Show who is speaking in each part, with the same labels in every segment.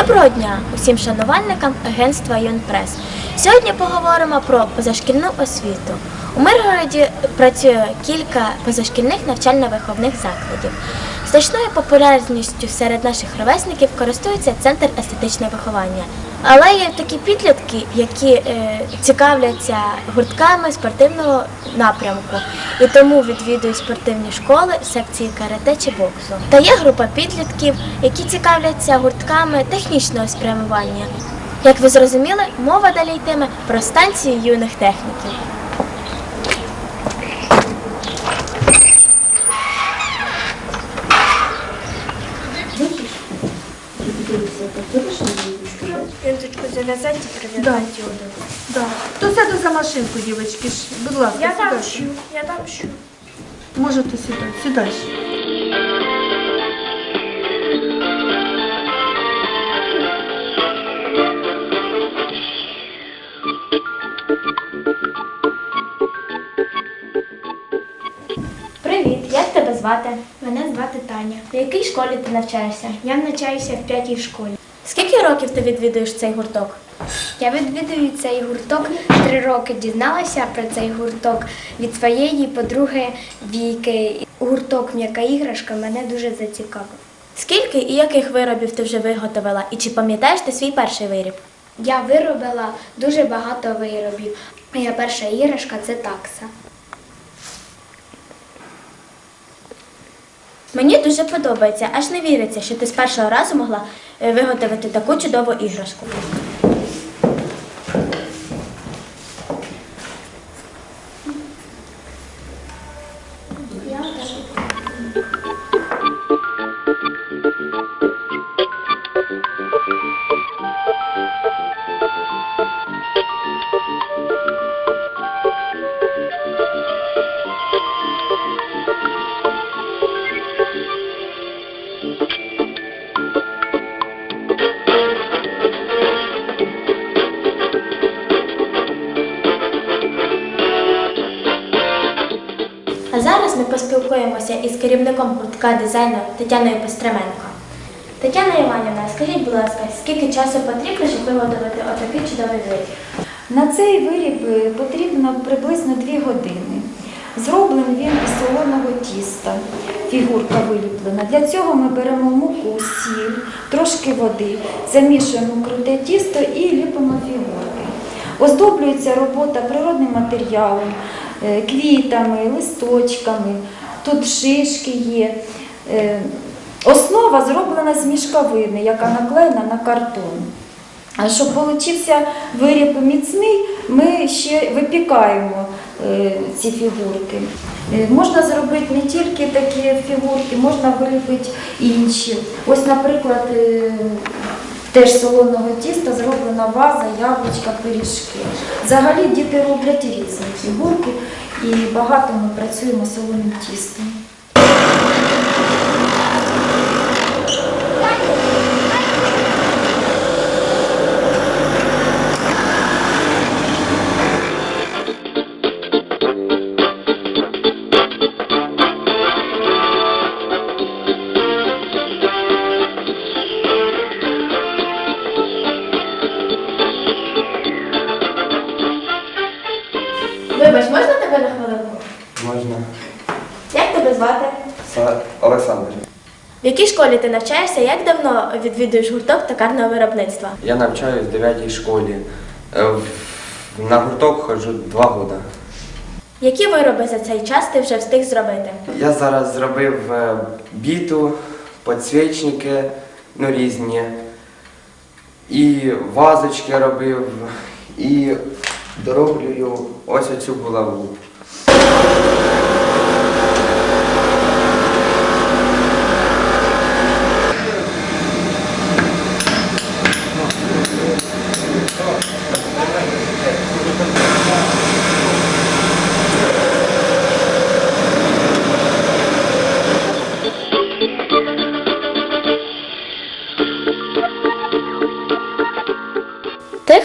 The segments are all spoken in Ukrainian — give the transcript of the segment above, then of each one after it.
Speaker 1: Доброго дня усім шанувальникам агентства Юнпрес. Сьогодні поговоримо про позашкільну освіту. У Миргороді працює кілька позашкільних навчально-виховних закладів. Значною популярністю серед наших ровесників користується центр естетичного виховання. Але є такі підлітки, які е, цікавляться гуртками спортивного напрямку і тому відвідують спортивні школи, секції карате чи боксу. Та є група підлітків, які цікавляться гуртками технічного спрямування. Як ви зрозуміли, мова далі йтиме про станцію юних техніків. Зав'язати і прив'язати одягу.
Speaker 2: Да. Хто сяде за машинку, дівчатки? ж? Будь ласка,
Speaker 1: Я там
Speaker 2: сідайте.
Speaker 1: щу, я там щу.
Speaker 2: Можете сідати. Сідай.
Speaker 1: Привіт, як тебе звати?
Speaker 3: Мене звати Таня.
Speaker 1: В якій школі ти навчаєшся?
Speaker 3: Я навчаюся в п'ятій школі.
Speaker 1: Скільки років ти відвідуєш цей гурток?
Speaker 3: Я відвідую цей гурток три роки. Дізналася про цей гурток від своєї подруги Віки. Гурток м'яка іграшка мене дуже зацікавив.
Speaker 1: Скільки і яких виробів ти вже виготовила? І чи пам'ятаєш ти свій перший виріб?
Speaker 3: Я виробила дуже багато виробів. Моя перша іграшка це такса.
Speaker 1: Мені дуже подобається, аж не віриться, що ти з першого разу могла е, виготовити таку чудову іграшку. Зараз ми поспілкуємося із керівником гуртка дизайну Тетяною Пестременко. Тетяна Іванівна, скажіть, будь ласка, скільки часу потрібно, щоб виготовити отакий чудовий виріб?
Speaker 4: На цей виріб е, потрібно приблизно 2 години. Зроблений він із солоного тіста, фігурка виліплена. Для цього ми беремо муку, сіль, трошки води, замішуємо круте тісто і ліпимо фігурки. Оздоблюється робота природним матеріалом, квітами, листочками, тут шишки є. Е, Основа зроблена з мішковини, яка наклеєна на картон. А щоб получився виріб міцний, ми ще випікаємо е, ці фігурки. Е, Можна зробити не тільки такі фігурки, можна виліпити інші. Ось, наприклад, е, теж солоного тіста зроблена ваза, яблучка, пиріжки. Взагалі діти роблять різні фігурки і багато ми працюємо солоним тістом.
Speaker 1: Тебе звати?
Speaker 5: Олександр.
Speaker 1: В якій школі ти навчаєшся? Як давно відвідуєш гурток токарного виробництва?
Speaker 5: Я навчаюсь в 9 школі. Е, На гурток ходжу 2 роки.
Speaker 1: Які вироби за цей час ти вже встиг зробити?
Speaker 5: Я зараз зробив е, біту, підсвічники, ну різні. І вазочки робив, і дороблюю ось оцю булаву.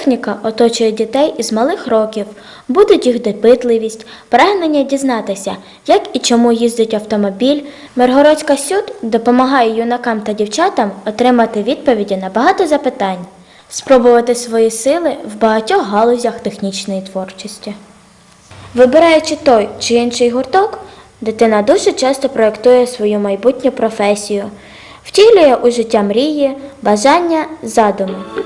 Speaker 1: Техніка оточує дітей із малих років. Будуть їх допитливість, прагнення дізнатися, як і чому їздить автомобіль. Миргородська сюд допомагає юнакам та дівчатам отримати відповіді на багато запитань, спробувати свої сили в багатьох галузях технічної творчості. Вибираючи той чи інший гурток, дитина дуже часто проєктує свою майбутню професію, втілює у життя мрії, бажання, задуми.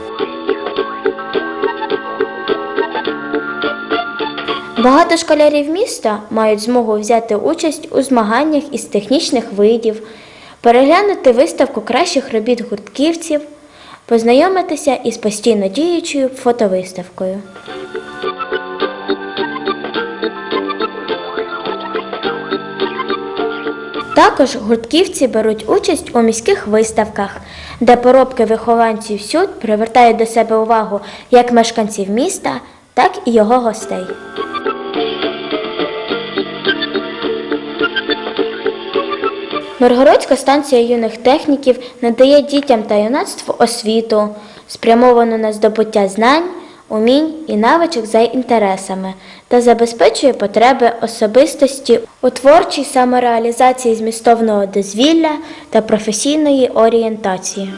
Speaker 1: Багато школярів міста мають змогу взяти участь у змаганнях із технічних видів, переглянути виставку кращих робіт гуртківців, познайомитися із постійно діючою фотовиставкою. Також гуртківці беруть участь у міських виставках, де поробки вихованців сюд привертають до себе увагу як мешканців міста, так і його гостей. Миргородська станція юних техніків надає дітям та юнацтву освіту, спрямовану на здобуття знань, умінь і навичок за інтересами та забезпечує потреби особистості у творчій самореалізації змістовного дозвілля та професійної орієнтації.